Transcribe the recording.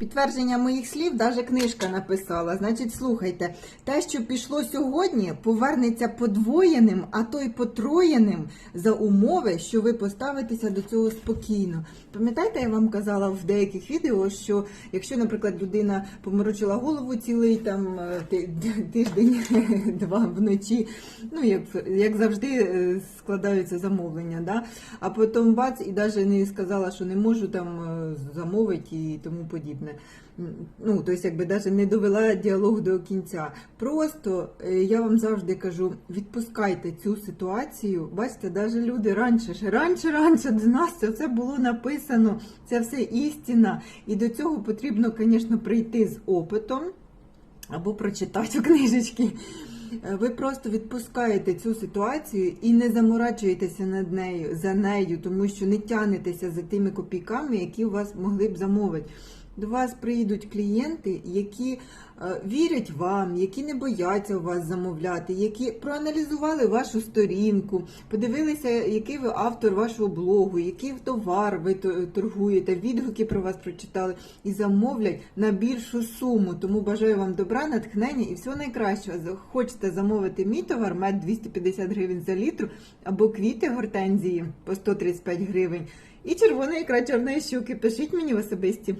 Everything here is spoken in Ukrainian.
Підтвердження моїх слів навіть книжка написала. Значить, слухайте, те, що пішло сьогодні, повернеться подвоєним, а то й потроєним за умови, що ви поставитеся до цього спокійно. Пам'ятаєте, я вам казала в деяких відео, що якщо, наприклад, людина поморочила голову цілий там е, тиждень, два вночі, ну як, як завжди е, складаються замовлення, да? а потім бац, і навіть не сказала, що не можу там е, замовити і тому подібне. М, Ну, тобто, якби навіть не довела діалог до кінця. Просто е, я вам завжди кажу: відпускайте цю ситуацію. Бачите, навіть люди раніше раніше, раніше до нас це все було написано, це все істина. І до цього потрібно, звісно, прийти з опитом або прочитати книжечки. Е, Ви просто відпускаєте цю ситуацію і не заморачуєтеся над нею за нею, тому що не тягнетеся за тими копійками, які у вас могли б замовити. До вас приїдуть клієнти, які е, вірять вам, які не бояться у вас замовляти, які проаналізували вашу сторінку, подивилися, який ви автор вашого блогу, який товар ви торгуєте, відгуки про вас прочитали і замовлять на більшу суму. Тому бажаю вам добра, натхнення і всього найкращого. Хочете замовити мій товар, мед 250 гривень за літр, або квіти гортензії по 135 гривень. І червона ікра чорної щуки. Пишіть мені в особисті.